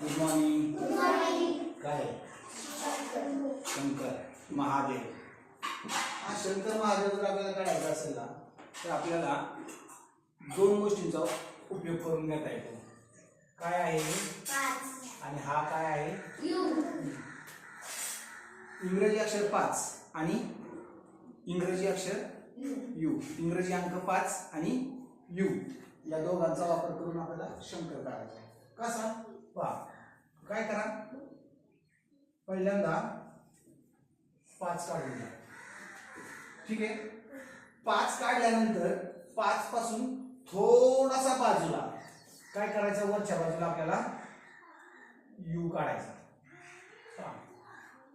Good morning काय शंकर महादेव. हा शंकर महादेव जर आपल्याला काढायचा असेल ना तर आपल्याला दोन गोष्टींचा उपयोग करून घेता येतो. काय आहे? आणि हा काय आहे? इंग्रजी अक्षर पाच आणि इंग्रजी अक्षर यू. इंग्रजी अंक पाच आणि यू. या दोघांचा वापर करून आपल्याला शंकर काढायचा आहे. कसा? पहा काय करा? पहिल्यांदा पाच काढून घ्या. ठीक आहे? पाच काढल्यानंतर पाच पासून थोडासा बाजूला काय करायचं? वरच्या बाजूला आपल्याला यू काढायचा.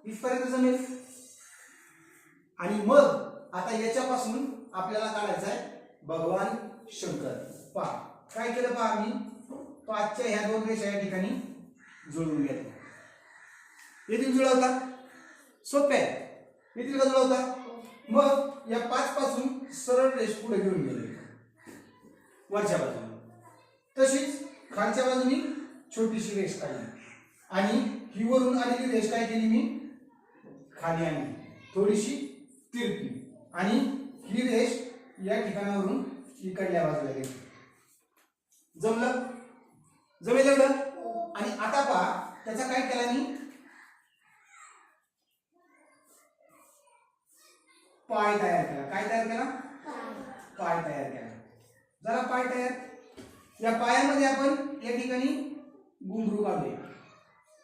इथपर्यंत जमेल. आणि मग आता याच्यापासून आपल्याला काढायचं आहे भगवान शंकर. पहा काय केलं पहा आम्ही? पाचच्या ह्या दोन रेषा या ठिकाणी जुळवून घेत येथील जुळवता. सोपे आहे. येथील का जुळवता. मग या पाच पासून सरळ रेष पुढे घेऊन गेले. वरच्या बाजूने. तशीच खालच्या बाजूनी छोटीशी रेष काढली. आणि ही वरून आलेली रेष काय केली मी? खाली आणली. थोडीशी तिरपी. आणि ही रेष या ठिकाणावरून इकडल्या बाजूला गेली. जमलं? जमेल एवढं? आणि आता पहा त्याचा काय केला मी? पाय तयार केला. काय तयार केला? पाय तयार केला. जरा पाय तयार. या पायामध्ये आपण या ठिकाणी गुंगरू काढले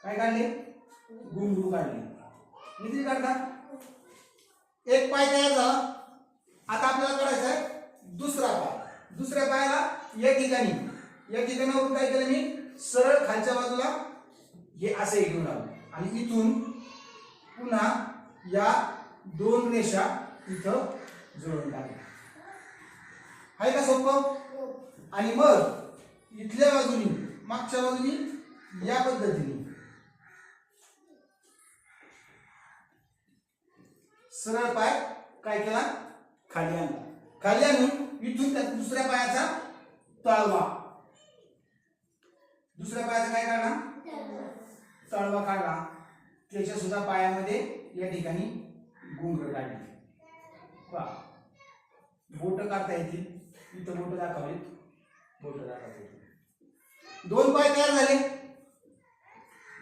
काय काढले? गुंगरू काढले. किती काढतात एक पाय तयार झाला. आता आपल्याला काढायचा आहे दुसरा पाय. दुसऱ्या पायाला या ठिकाणी या ठिकाणावरून काय केलं मी? सरळ खालच्या बाजूला हे असे घेऊन आलो. आणि इथून पुन्हा या दोन रेषा इथं जुळून टाकल्या. आहे का सोपं आणि मग इथल्या बाजूनी मागच्या बाजूनी या पद्धतीने. सरळ पाय काय केला? खाली आणला. खाली आणून इथून त्या दुसऱ्या पायाचा तळवा. दुसऱ्या पायाचा काय काढला तळवा काढला त्याच्या सुद्धा पायामध्ये या ठिकाणी गुंगर काढली. वा बोट काढता येतील. इथं बोट दाखवलीत. बोट दाखवता येतील. दोन पाय तयार झाले.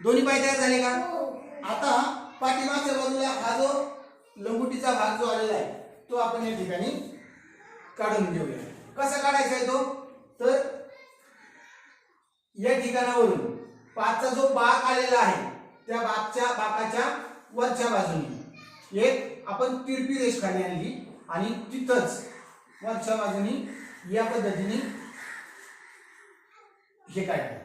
दोन्ही पाय तयार झाले का? आता पाठीमागच्या बाजूला हा जो लंगुटीचा भाग जो आलेला आहे तो आपण या ठिकाणी काढून घेऊया. कसा काढायचा आहे तो? तर या ठिकाणावरून पाचचा जो बाक आलेला आहे त्या बाकच्या बाकाच्या वरच्या बाजूने. एक आपण तिरपी रेष खाली आणली आणि तिथंच वरच्या बाजूने या पद्धतीने हे काढलं.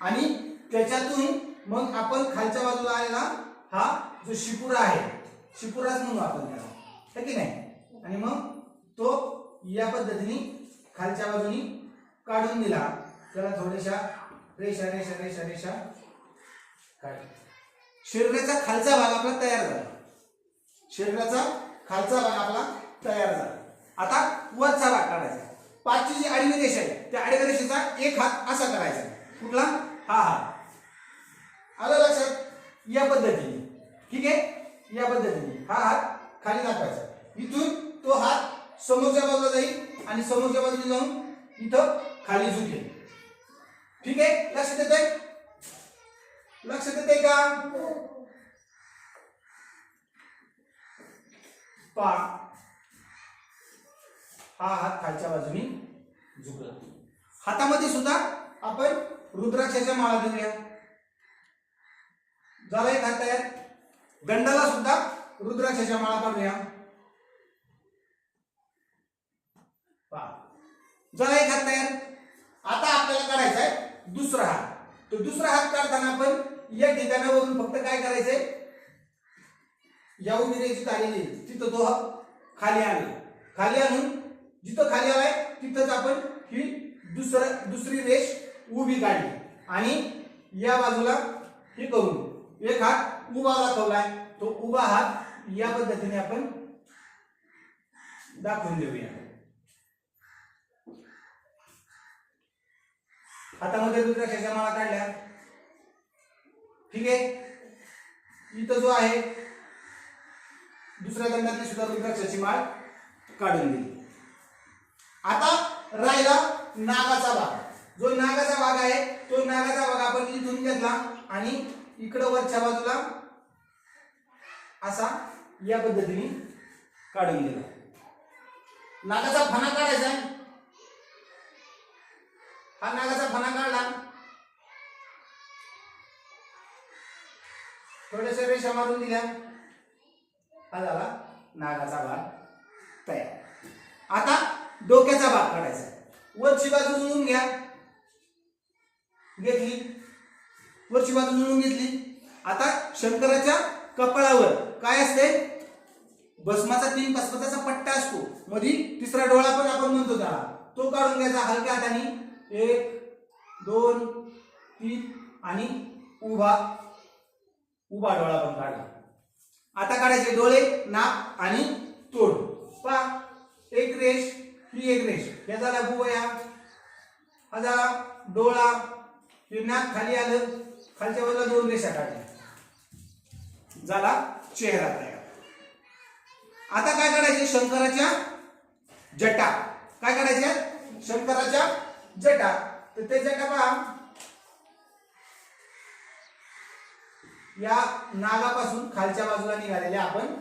आणि त्याच्यातून मग आपण खालच्या बाजूला आलेला हा जो शिपुरा आहे शिपुराच म्हणून आपण त्याला. है की नाही? आणि मग तो या पद्धतीने खालच्या बाजूनी काढून दिला. त्याला थोड्याशा रेषा रेषा रेषा रेषा. काढल्या शरीराचा खालचा भाग आपला तयार झाला. शरीराचा खालचा भाग आपला तयार झाला. आता वरचा भाग काढायचा. पाचची जी आडवी रेषा आहे त्या आडव्या रेषेचा एक हात असा करायचा. कुठला? हा हात आलं लक्षात? या पद्धतीने. ठीक आहे? या पद्धतीने. हा हात खाली दाखवायचा. इथून तो हात समोरच्या बाजूला जाईल आणि समोरच्या बाजूला जाऊन इथं खाली झुकेल. ठीक आहे? लक्षात येत आहे लक्षात आहे का? पा हा हात खालच्या बाजूने झुकला. हातामध्ये सुद्धा आपण रुद्राक्षाच्या माळा घेऊया झाला एक हात तयार? दंडाला सुद्धा रुद्राक्षाच्या माळा काढूया. पहा. झाला एक हात तयार? आता आपल्याला करायचंय आहे दुसरा हात. तो दुसरा हात काढताना आपण या ठिकाणावरून फक्त काय करायचंय? या उभी रेषेत आलेली तिथं तो हात खाली आणला. खाली आणून जिथं खाली आलाय तिथंच आपण ही दुसरा दुसरी रेष उभी काढली. आणि या बाजूला हे करून एक हात उभा दाखवलाय. तो उभा हात या पद्धतीने आपण दाखवून देऊया. हातामध्ये रुद्राक्षाच्या माळा काढल्या. ठीक आहे? इथं जो आहे दुसऱ्या दंडातली सुद्धा रुद्राक्षाची माळ काढून दिली. आता राहिला नागाचा भाग. जो नागाचा भाग आहे तो नागाचा भाग आपण इथून घेतला आणि इकडं वरच्या बाजूला असा या पद्धतीने काढून दिला. नागाचा फणा काढायचा आहे. हा नागाचा फणा काढला. थोडेसे रेषा मारून दिल्या. हा झाला नागाचा भाग तयार. आता डोक्याचा भाग काढायचा. वरची बाजू जुळून घ्या. घेतली. वरची बाजू जुळून घेतली. आता शंकराच्या कपाळावर काय असते? भस्माचा तीन भस्माचा पट्टा असतो. मधी तिसरा डोळा पण आपण म्हणतो त्याला. तो काढून घ्यायचा हलक्या हाताने. एक दोन तीन आणि उभा. उभा डोळा पण काढला आता काढायचे डोळे नाक आणि तोड. पा एक रेष ही एक रेश या झाला भुवया हा झाला डोळा. हे नाक खाली आलं. खालच्या बाजूला दोन रेषा काढल्या. झाला चेहरा तयार. आता काय काढायचे? शंकराच्या जटा. काय काढायच्या शंकराच्या जटा तर ते जटा पहा. या नागापासून खालच्या बाजूला निघालेल्या आपण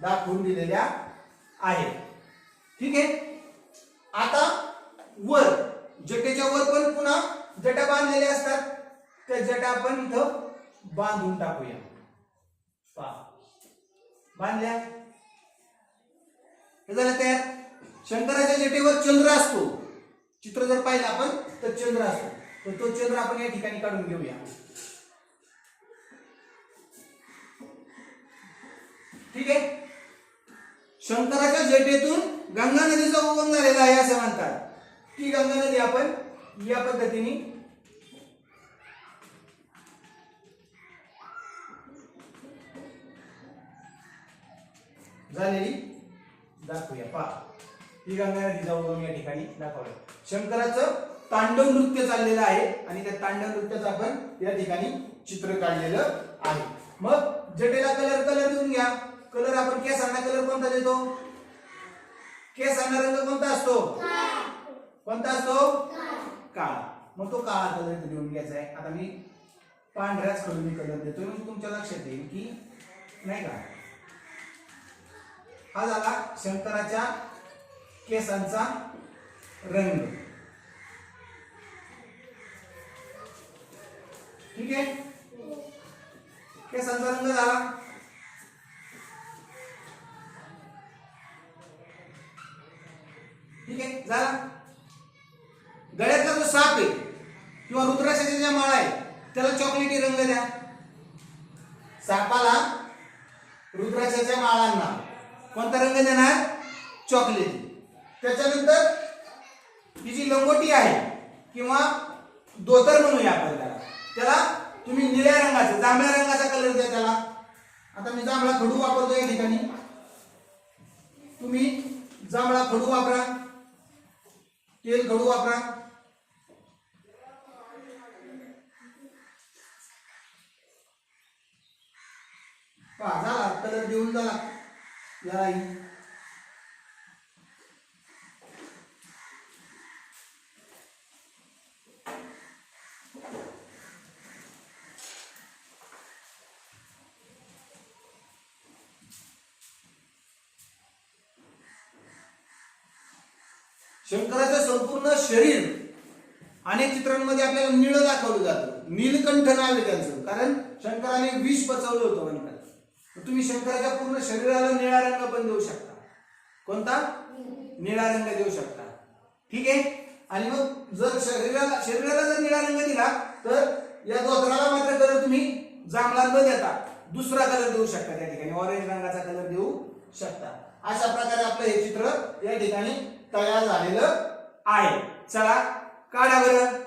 दाखवून दिलेल्या आहेत. ठीक आहे? आता वर जटेच्या वर पण पुन्हा जटा बांधलेल्या असतात. त्या जटा आपण इथं बांधून टाकूया. पा बांधल्या. झालं तयार. शंकराच्या जटेवर चंद्र असतो. चित्र जर पाहिलं आपण तर चंद्र असतो. तर तो चंद्र आपण या ठिकाणी काढून घेऊया. ठीक आहे? शंकराच्या जटेतून गंगा नदीचा उगम झालेला आहे असं म्हणतात. ती गंगा नदी आपण या पद्धतीने झालेली दाखवूया. पहा. ही गंगा नदीचा उगम या ठिकाणी दाखवला. शंकराचं तांडव नृत्य चाललेलं आहे आणि त्या तांडव नृत्याचं आपण या ठिकाणी चित्र काढलेलं आहे. मग जटेला कलर कलर देऊन घ्या. कलर आपण केसांना कलर कोणता देतो? केसांना रंग कोणता असतो? कोणता असतो? काळा. मग तो काळा कलर देऊन घ्यायचा आहे. आता मी पांढऱ्याच कलर मी कलर देतोय. म्हणजे तुमच्या लक्षात येईल की नाही का? हा झाला शंकराच्या केसांचा रंग. ठीक आहे? केसांचा रंग झाला ठीक आहे? झाला? गळ्यातला जो साप आहे किंवा रुद्राक्षाच्या ज्या माळा आहे त्याला चॉकलेटी रंग द्या. सापाला रुद्राशाच्या माळांना कोणता रंग देणार? चॉकलेटी त्याच्यानंतर ही जी लंगोटी आहे किंवा धोतर म्हणूया आपण त्याला त्याला तुम्ही निळ्या रंगाचा जांभळ्या रंगाचा कलर द्या त्याला. आता मी जांभळा खडू वापरतो या ठिकाणी. तुम्ही जांभळा खडू वापरा तेल खडू वापरा. पाहा झाला कलर देऊन झाला. यालाही शंकराचं संपूर्ण शरीर अनेक चित्रांमध्ये आपल्याला निळ दाखवलं जातं. नीलकंठ नाव आहे त्यांचं. कारण शंकराने विष पचवलं होतं म्हणतात तर तुम्ही शंकराच्या पूर्ण शरीराला निळा रंग पण देऊ शकता. कोणता? निळा रंग देऊ शकता. ठीक आहे? आणि मग जर शरीराला शरीराला जर निळा रंग दिला तर या धोत्राला मात्र कलर तुम्ही जांभळा न देता दुसरा कलर देऊ शकता त्या ठिकाणी. ऑरेंज रंगाचा कलर देऊ शकता. अशा प्रकारे आपलं हे चित्र या ठिकाणी तयार झालेलं आहे. चला काढा बरं.